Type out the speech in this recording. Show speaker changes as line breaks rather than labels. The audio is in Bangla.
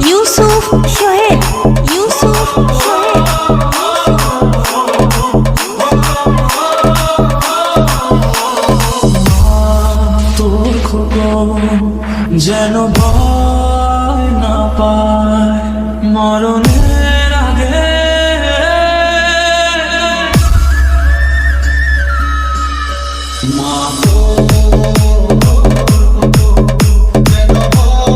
Yusuf
দেখো যেন ভয় না পায় মরণের আগে।
মা